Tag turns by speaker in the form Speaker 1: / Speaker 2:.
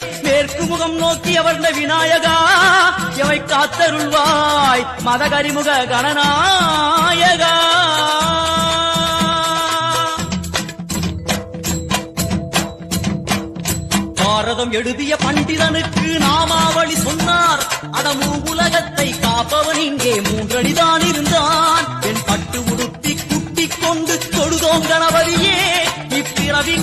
Speaker 1: தெய்வம் நோக்கி அவர்ந்த விநாயகா எவை காத்தருள்வாய்? மதகரிமுக கணநாயகா. பாரதம் எழுதிய பண்டிதனுக்கு நாமாவளி சொன்னார். அடமு உலகத்தை காப்பவன் இங்கே மூன்றடிதான் இருந்தான். என் பட்டு உடுத்தி குட்டி கொண்டு தொழுதோம் கணபதியே இப்பிறவி